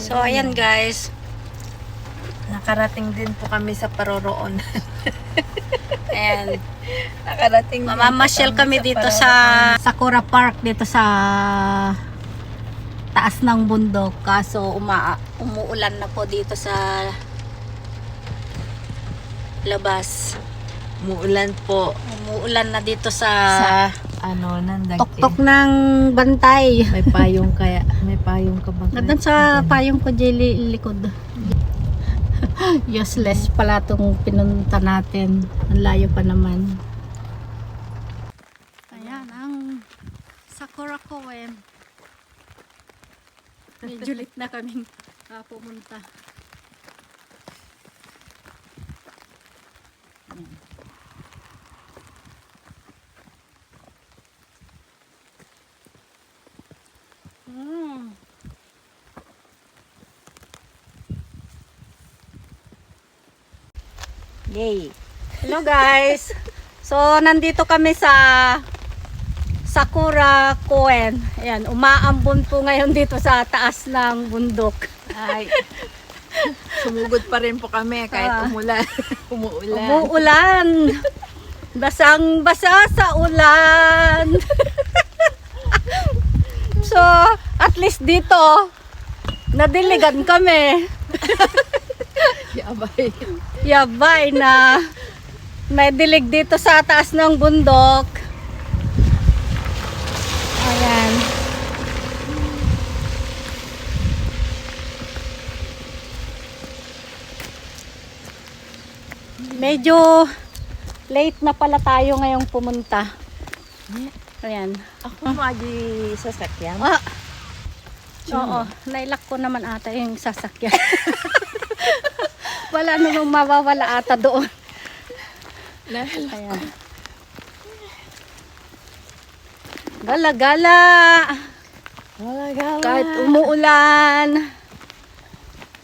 So, ayan guys. Nakarating din po kami sa Paroroon. And Nakarating mamamasyal kami dito sa Sakura Park dito sa taas ng bundok. Kaso uma umuulan na po dito sa labas. Muulan po Umuulan na dito sa sa, ano, nandagti. tuktok ng bantay. May payong kaya, may payong ka ba? Nandun sa payong ko jeli likod. Useless pala itong pinunta natin. Ang layo pa naman. Ayan, ang Sakura Koen. Medyo late na kaming ah, pumunta. Yay! Hello guys! So, nandito kami sa Sakura Koen. Ayan, umaambon po ngayon dito sa taas ng bundok. Ay. Sumugod pa rin po kami kahit Ah. umulan. Umuulan. Umuulan! Basang basa sa ulan! so, at least dito, nadiligan kami. Yabay. Yabay na may dilig dito sa taas ng bundok. Ayan. Medyo late na pala tayo ngayong pumunta. Ayan. Ako magi sasakyan. Ah, oo, nailak ko naman ata yung sasakyan. Wala namang mawawala ata doon. Ayan. Gala-gala. Wala gala. Kahit umuulan.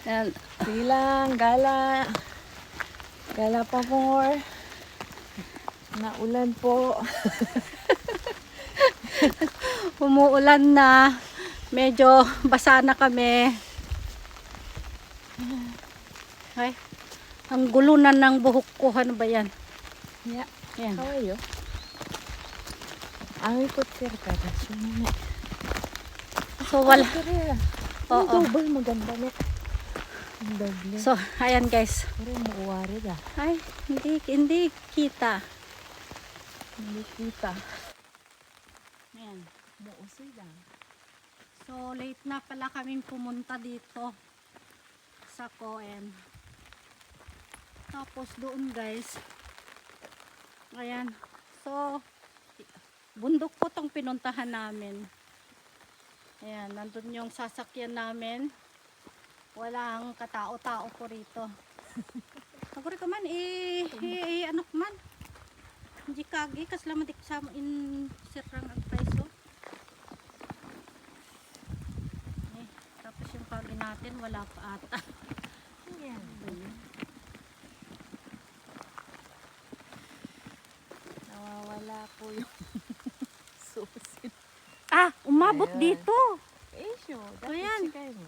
Ayan. Silang, gala. Gala pa more. Naulan po. Umuulan na. Medyo basa na kami. Ay, ang gulunan ng buhok ko. Ano ba yan? Yeah. Yan. How are you? Ang ikot sir ka. So, wala. Oo. Oo. Double maganda. Ang double. So, ayan guys. Pero muuwari ka. Ay, hindi, hindi kita. Hindi kita. Ayan. Muusoy lang. So, late na pala kaming pumunta dito sa Coen. Tapos doon guys, ayan. So, bundok po tong pinuntahan namin. Ayan, nandun yung sasakyan namin. Walang katao-tao po rito. Pagkuri ka man, eh, eh, eh, ano man. Hindi kagi, kasalamat dik sa in sirang agpaiso. Eh, tapos yung kagi natin, wala pa ata. Yan. Nawawala po yung susit. Ah, umabot Ayan. dito. Eh, sure. Dapat Ayan. sikay mo.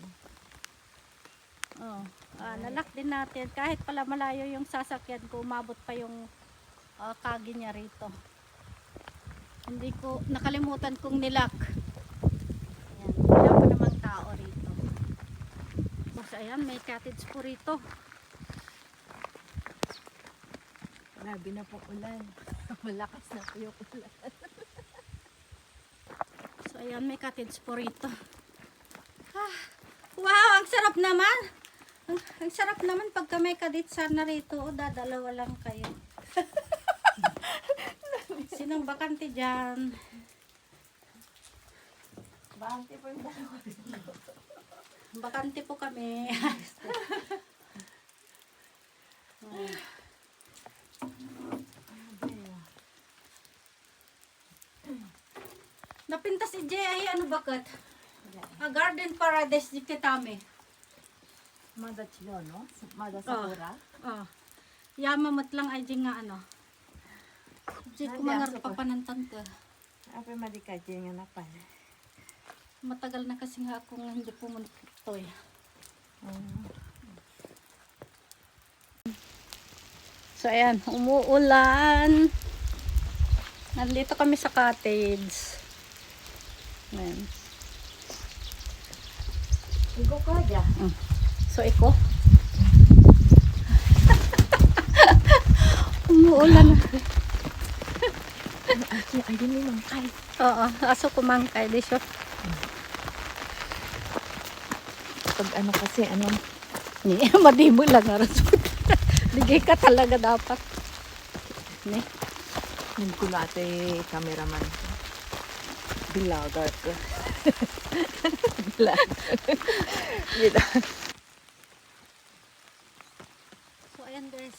Oh, ah, nalak din natin. Kahit pala malayo yung sasakyan ko, umabot pa yung ah, kagi niya rito. Hindi ko, nakalimutan kong nilak. Ayan, wala pa namang tao rito. Tapos ayan, may cottage po rito. Grabe na po ulan. Malakas na po yung ulan. So ayan, may cottage po rito. Ah, wow, ang sarap naman. Ang, ang sarap naman pagka may kaditsa na rito. O, dadalawa lang kayo. Sinong bakante dyan? Bakit po yung dalawa? Bakante po kami. Oh. Napintas si Jay ay ano bakat? A garden paradise di kitame. Mada chilo, no? Mada sakura? Oh. Yamamat lang ay di nga ano. Di ko Nandi, mangar aso ko. papanantan ka. Apa madika nga napal. Matagal na kasi nga akong hindi pumunta to eh. So, ayan, umuulan. Nandito kami sa cottage. Ayan. Igo ka dya. So, iko. umuulan. Ay, ayun ni Mang Kay. Oo, aso kumangkay. Di siya. Pag ano kasi, ano, Ni, madibo lang nga rin. Ligay ka talaga dapat. Ni, nagkulate cameraman. Bilagar ko. Bilagar. Bilagar. So ayan guys,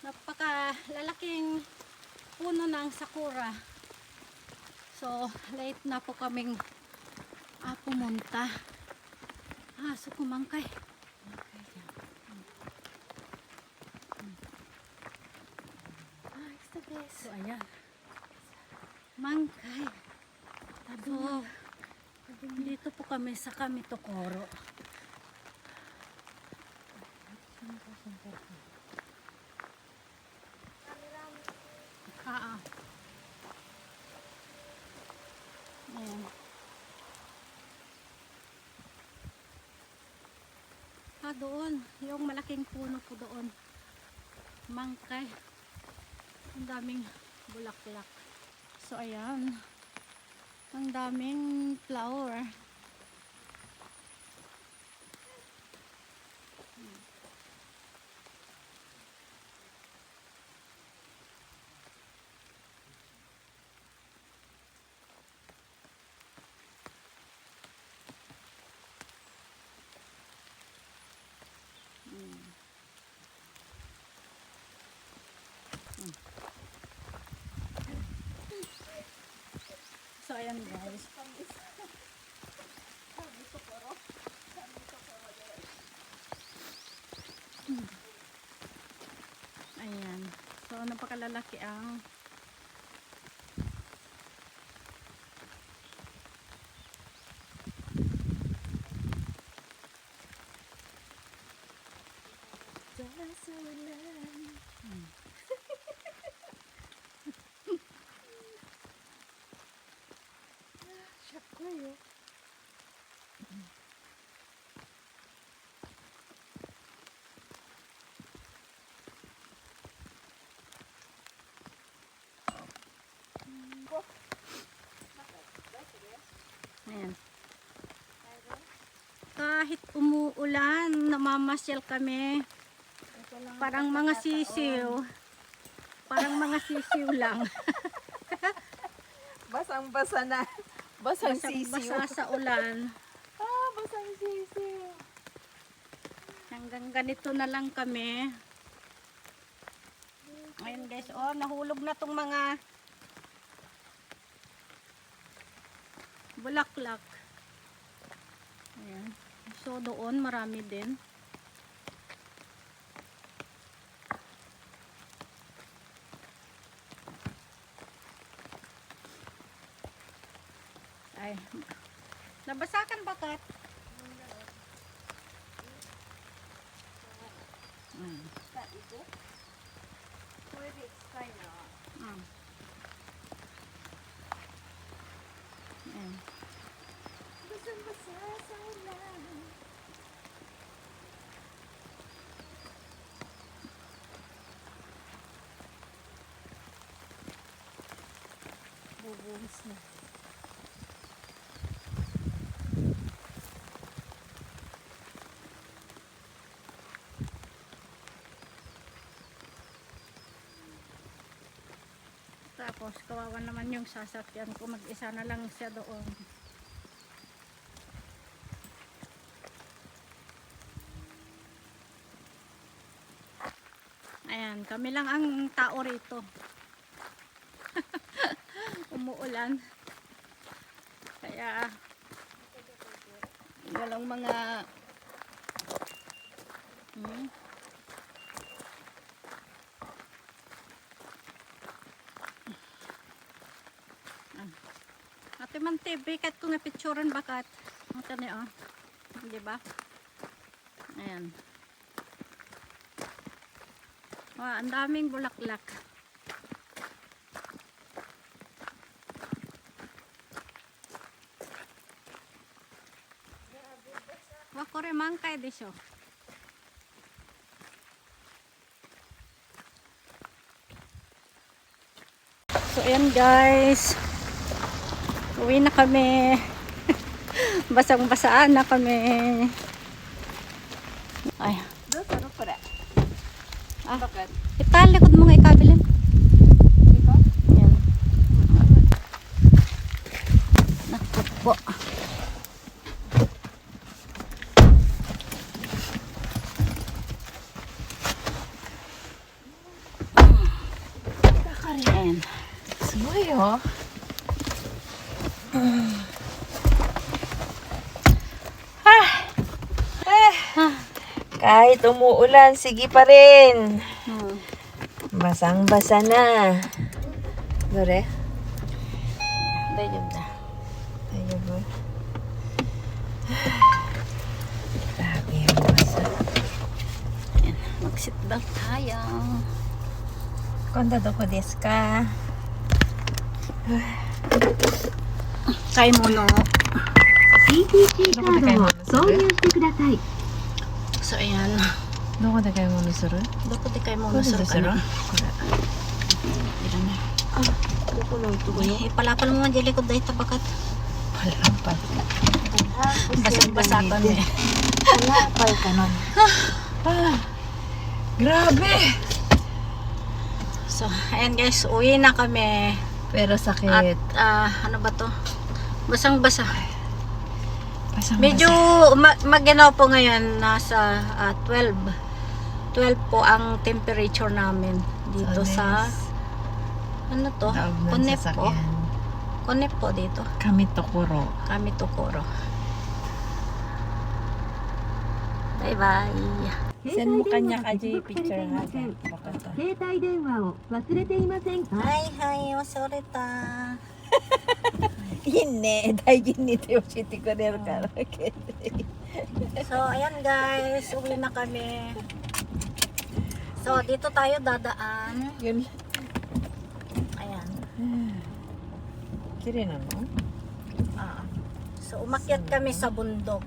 napaka lalaking puno ng sakura. So late na po kaming ah, pumunta. Ah, so kumangkay. Ay, sa best. So ayan. Mangkay. So, dito po kami sa Kamitokoro. Ah, ah. Ayan. Ah, doon. Yung malaking puno po doon. Mangkay. Ang daming bulaklak. So, ayan. Ang daming flower. Ayan guys. Hmm. Ayan. So, napakalalaki ang Shock ko yun. Ayan. Kahit umuulan, namamasyal kami. Parang mga sisiw. Parang mga sisiw lang. Basang-basa na. Basang sisiw. Basa sa ulan. Ah, basang sisiw. Hanggang ganito na lang kami. Ayun guys, oh, nahulog na tong mga bulaklak. Ayan. So doon marami din. Ay. Nabasakan ba kat? Mm. Mm. Ayan. Basang-basa sa ulan. Bubuhos. Tapos, kawawa naman yung sasakyan ko. Mag-isa na lang siya doon. Ayan, kami lang ang tao rito. Umuulan. Kaya, walang mga... Hmm? Man TV, kat ko nga picturean bakat. Ito niya, oh. Di ba? Ayan. Wow, ang daming bulaklak. Wa ko rin mangkay de siya. So ayan guys. Uwi na kami. Basang-basaan na kami. Ay, Kahit umuulan, sige pa rin. Hmm. Basang-basa na. Dore? Dayon na. Ayun ba? Grabe yung basa. Ayan. Mag-sit down tayo. Konda doko desu ka? Kay mo no. PTC カどこで買い物ーするドを購入してください。 So ayan. どこで買い物する Doko di kay mo Ano no sa sir sir? ka na. これ。 Ilan na. どこのとこ Uy, palapal mo nga dili ko dahil tabakat. Palapal. Basang-basa kami. Palapal ka nun. Ah, grabe! So, ayan guys, uwi na kami. Pero At sakit. ah, ano ba to? Basang-basa. Pasang Medyo magano po ngayon nasa uh, 12. 12 po ang temperature namin dito so, sa ano to? Konep po. Konep po dito. Kami Tokoro. Kami Tokoro. Bye bye. Send mo kanya ka, Jay. Picture nga. Hi, hi. Sorry. Yinne, daigin nito yung shitty ko nero karaoke. Hmm. So, ayan guys, uwi na kami. So, dito tayo dadaan. Yun. Ayan. Kiri na, no? Ah. So, umakyat kami sa bundok.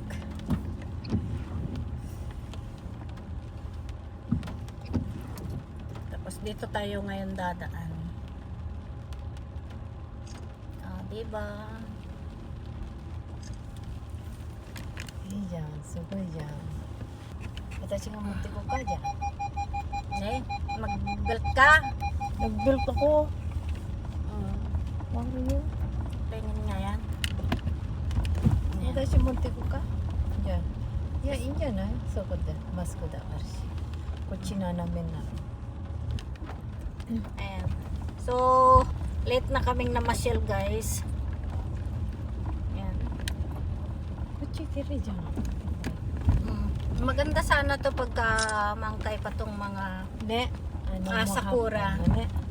Tapos, dito tayo ngayon dadaan. Ah, diba? いいじゃん。すごいじゃん。私が持ってこうかじゃん。 Ne, mag-belt ka. Nag-build ako. Mm, Ano yun? tingin nga yan. Ayan. 私持ってこうかじゃあいやいいんじゃないそこでマスクだからしこっち斜めなの Ayan. So, late na kaming namasyal guys. Yan kuchikiri dyan. Mm. maganda sana to pagka mangkay pa tong mga ne, ano, ah, sakura. ano,